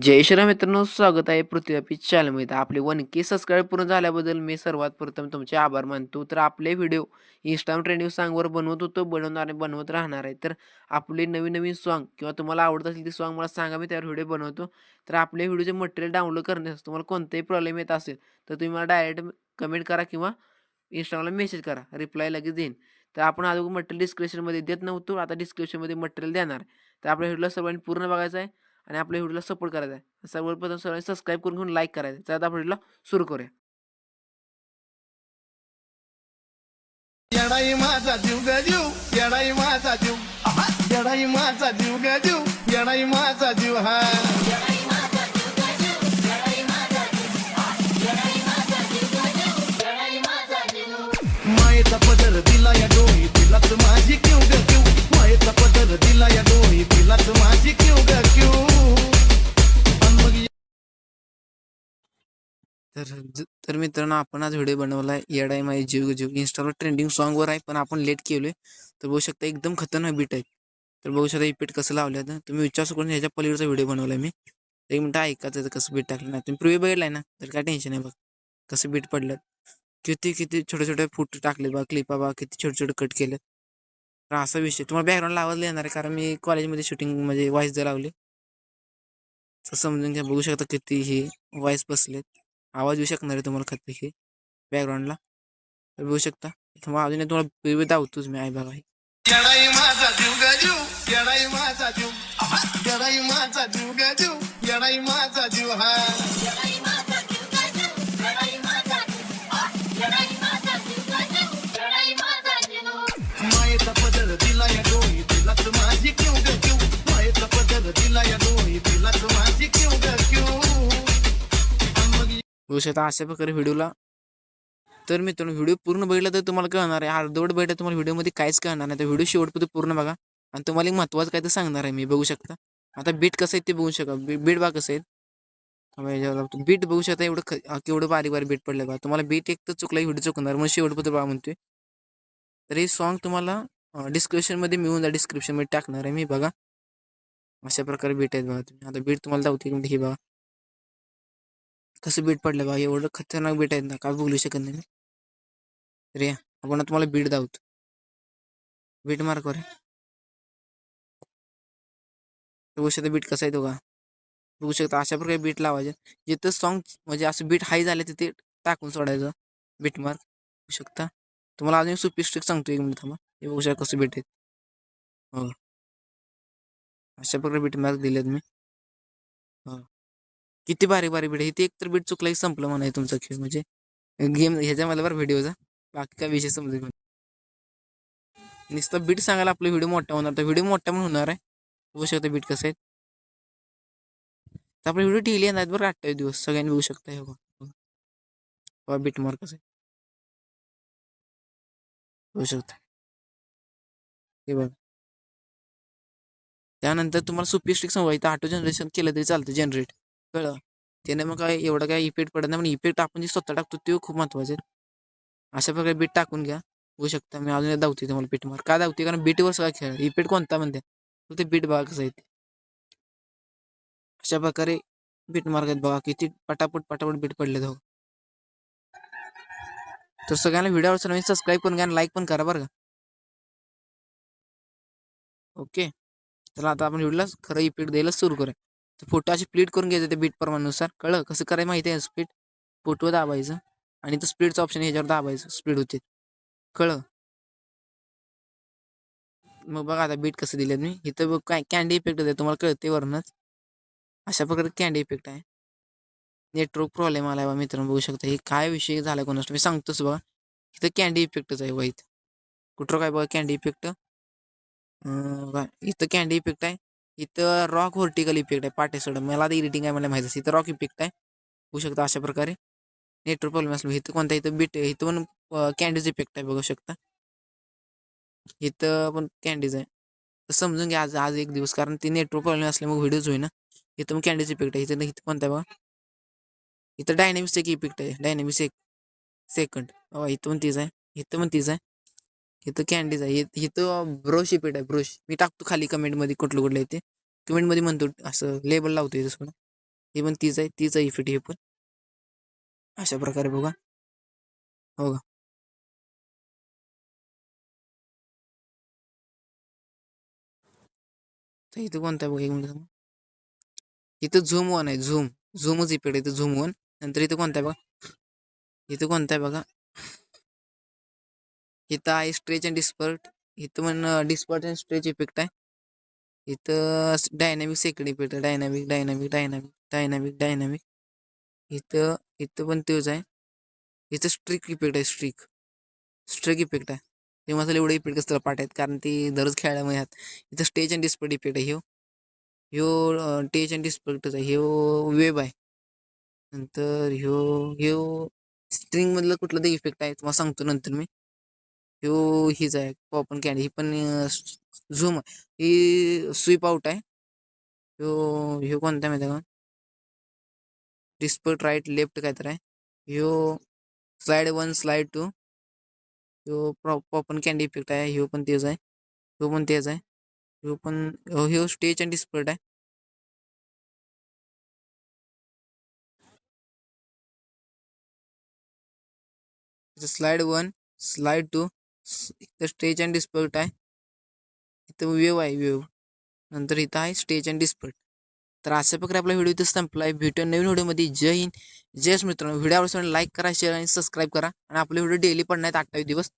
जय श्रीराम मित्रांनो स्वागत आहे पृथ्वी चॅनलमध्ये आपले वन के सबस्क्राईब पूर्ण झाल्याबद्दल मी सर्वात प्रथम तुमचे आभार मानतो. तर आपले व्हिडिओ इंस्टाग्राम ट्रेंडिंग सॉंगवर बनवत होतो बनवणार आणि बनवत राहणार आहे. तर आपले नवीन नवीन सॉन्ग किंवा तुम्हाला आवडत असेल ते सॉन्ग मला सांगा मी त्यावर व्हिडिओ बनवतो. तर आपले व्हिडिओचे मटेरियल डाउनलोड करण्यास तुम्हाला कोणताही प्रॉब्लेम येत असेल तर तुम्ही मला डायरेक्ट कमेंट करा किंवा इंस्टाग्रामला मेसेज करा. रिप्लाय लगेच देईन. तर आपण अजून मटेरियल डिस्क्रिप्शनमध्ये देत नव्हतो आता डिस्क्रिप्शनमध्ये मटेरियल देणार. आहे तर आपल्या व्हिडिओला सर्वांनी पूर्ण बघायचं आहे. आणि आपल्या व्हिडिओला सपोर्ट करायचा आहे. सर्वप्रथम सर्वांनी सबस्क्राईब करून घेऊन लाईक करायचं तर आता आपण व्हिडिओला सुरू करूया. येडाई माझा जीव ग जीव येडाई माझा जीव. येडाई माझा जीव ग जीव येडाई माझा जीव हा. तर तर मित्रांनो आपण आज व्हिडिओ बनवला एड आय माय जीव जीव इंस्टावर ट्रेंडिंग सॉन्गवर आहे पण आपण लेट केलोय. तर बघू शकता एकदम खतरनाक बीट आहे. तर बघू शकता इफेक्ट कसं लावलं आहे तुम्ही विचार करून ह्याच्या पलीकडचा व्हिडिओ बनवला मी. एक मिनटं ऐकायचं त्याचं कसं बीट टाकलं नाही. तुम्ही प्रिव्ह्यू बघितलाय ना? तर काय टेन्शन आहे बघ. कसं बीट पडलं. किती किती छोटे छोटे फूट टाकले बघा क्लिपा बघा किती छोटे छोटे कट केले तर असा विषय. तुम्हाला बॅकग्राऊंड आवाज येणार आहे कारण मी कॉलेजमध्ये शूटिंग म्हणजे व्हॉइस जर लावले तर समजून घ्या बघू शकता किती हे व्हॉइस बसलेत. आवाज येऊ शकणार आहे तुम्हाला खत हे बॅकग्राऊंडला तर बघू शकता. तुम्हाला अजून तुम्हाला प्रिव्ह्यू दावतोच मी आहे बघा हे. माझा जीव ग बघू शकता अशा प्रकारे व्हिडिओला. तर मित्रांनो व्हिडिओ पूर्ण बघितला तर तुम्हाला कळणार आहे अर्धवट बघितलं तुम्हाला व्हिडिओमध्ये काहीच कळणार नाही. तर व्हिडिओ शेवटपर्यंत पूर्ण बघा आणि तुम्हाला एक महत्त्वाचं काय तर सांगणार आहे मी बघू शकता. आता बीट कसं आहे ते बघू शका बीट बा कसं आहे. बीट बघू शकता एवढं केवढं बारीक बारीक बीट पडलं बघा. तुम्हाला बीट एक तर चुकला व्हिडिओ चुकणार मग शेवटपर्यंत बघा म्हणतोय. तर हे सॉन्ग तुम्हाला डिस्क्रिप्शनमध्ये मिळून जा डिस्क्रिप्शनमध्ये टाकणार आहे मी बघा. अशा प्रकारे बीट आहेत बघा तुम्ही. आता बीट तुम्हाला दावते हे बघा. कसं बीट पडलं बघा एवढं खतरनाक बीट आहेत ना बोलू शकत नाही मी. या आपण बीट दावतो बीट मार्क वर बघू शकता बीट कसा तो का? बघू शकता अशा प्रकारे बीट लावायचे. जिथं सॉन्ग म्हणजे असं बीट हाय झालं, तिथे टाकून सोडायचं. बीट मार्क बघू शकता. तुम्हाला अजून एक सुपी स्ट्रिक सांगतो, एक मिनिट थांबा. हे बघू बीट हो. अशा प्रकारे बीट मार्क दिलेत मी. हो. किती बारीक बारीक बीट आहे. ते एक तर बीट चुकलं की संपलं म्हणा तुमचा खेळ. म्हणजे गेम ह्याच्या मला बरं व्हिडिओचा बाकी काय विषय समजेल नुसतं बीट सांगायला आपला व्हिडिओ मोठा होणार. तर व्हिडिओ मोठा पण होणार आहे. बघू शकता बीट कसं आहे. तर आपले व्हिडिओ टिली येणार बरं अठ्ठावीस दिवस. सगळ्यांनी बघू शकता हे बघा. बीट मार्क कसं आहे. बघू शकता. हे बघा. त्यानंतर तुम्हाला सुपी स्टिक इथं ऑटो जनरेशन केलं तरी चालतं. जनरेट कळलं. त्याने मग काय एवढं काय इफेक्ट पडत नाही पण इफेक्ट आपण जे स्वतः टाकतो ते खूप महत्त्वाचे अशा प्रकारे बीट टाकून घ्या. होऊ शकता. मी अजून धावते तुम्हाला बीट मार. का धावते कारण बीटवर सगळा खेळ इफेक्ट कोणता म्हणते? फक्त बीट बघा कसं आहे ते. अशा प्रकारे बीट मार्क आहेत बघा. किती पटापट पटापट बीट पडले जाऊ हो. तर सगळ्यांना व्हिडिओवर नवीन सबस्क्राईब करून घ्या लाईक पण करा बरं का. ओके. चला आता आपण व्हिडिओला खरं इफेक्ट द्यायला सुरू करूया. तर फोटो असे स्प्लिट करून घ्यायचं ते बीट प्रमाणानुसार कळलं? कसं करायचं माहिती आहे स्पीड फोटो दाबायचं आणि तो स्पीडचं ऑप्शन ह्याच्यावर दाबायचं. स्पीड होते. कळलं? मग बघा आता बीट कसं दिलेत मी. इथं बघ काय कॅन्डी इफेक्ट होते तुम्हाला कळते वरूनच. अशा प्रकारे कॅन्डी इफेक्ट आहे. नेटवर्क प्रॉब्लेम आला बा मित्रांनो बघू शकता. हे काय विषय झाला कोणास मी सांगतोच बघा. इथं कॅन्डी इफेक्टच आहे बघा इथं. कुठं काय बघा कॅन्डी इफेक्ट इथं कॅन्डी इफेक्ट आहे. इथं रॉक व्हर्टिकल इफेक्ट आहे पाटेसोड मला आता एडिटिंग आहे मला माहिती इथं रॉक इफेक्ट आहे. होऊ शकता अशा प्रकारे. नेटवर्क प्रॉब्लेम असलो इथं कोणता इथं बीट इथं पण कॅन्डीज इफेक्ट आहे बघू शकता. इथं पण कॅन्डीज आहे. तर समजून घ्या आज आज एक दिवस कारण ते नेटवर्क प्रॉब्लेम असल्यामुळे व्हिडिओज होईना. इथं पण कॅन्डीज इफेक्ट आहे. इथं इथं कोणता आहे बघा. इथं डायनॅमिक्स एक इफेक्ट आहे. डायनॅमिक्स एक सेकंड बाबा इथं पण तीच आहे. इथं पण तीच आहे. इथं कॅन्डीज आहे. इथं- ब्रोश ब्रश आहे ब्रोश मी टाकतो खाली कमेंटमध्ये कुठलं कुठलं येते कमेंटमध्ये म्हणतो असं लेबल लावतो इथं सोडा. हे पण तीच आहे तीच आहे इफेक्ट हे पण. अशा प्रकारे बघा. हो का? तर इथं कोणता आहे बघा एक मिनिट इथं झूम वन आहे झूम झूमच इफेक्ट आहे इथं झूम वन नंतर इथं कोणता आहे बघा? इथं कोणता आहे बघा? इथं आहे स्ट्रेच अँड डिस्पर्ट. इथं पण डिस्पर्ट अँड स्ट्रेच इफेक्ट आहे. इथं डायनॅमिक सेकंड इफेक्ट आहे. Dynamic dynamic dynamic dynamic dynamic. इथं इथं पण तोच आहे. इथं स्ट्रिक इफेक्ट आहे स्ट्रिक. स्ट्रिक इफेक्ट आहे. ते मला एवढे इफेक्ट कसं पाठ आहेत? कारण ती दररोज खेळायला आहेत इथं स्टेज अँड डिस्पर्ट इफेक्ट आहे ह्यो. ह्यो टेज अँड डिस्पर्टच आहे. ह्यो वेब आहे. नंतर ह्यो ह्यो स्ट्रिंगमधलं कुठलं ते इफेक्ट आहे तुम्हाला सांगतो नंतर मी. ह्यो हीच आहे पॉपन कॅन्डी ही पण झूम ही स्वीप आउट आहे. ह्यो ह्यो कोणता माहिती आहे का? डिस्पर्ट राईट लेफ्ट काय तर आहे. ह्यो स्लाइड वन स्लाइड टू. ह्यो प्रॉ पॉपन कॅन्डी इफेक्ट आहे ह्यो पण तेच आहे. ह्यो पण तेच आहे. ह्यो पण ह्यो स्टेज अँड डिस्पर्ट आहे. Slide one slide two. इथं स्टेज अँड डिस्पर्ट आहे. इथं वेव आहे वेव. नंतर इथं आहे स्टेज अँड डिस्पर्ट तर अशा प्रकारे आपला व्हिडिओ इथं संपला आहे भेटूया नवीन व्हिडिओमध्ये जय हिंद. जय मित्रांनो. व्हिडिओ आवडल्यास लाईक करा शेअर आणि सबस्क्राईब करा. आणि आपले व्हिडिओ डेली पण नाहीत अठ्ठावीस दिवस.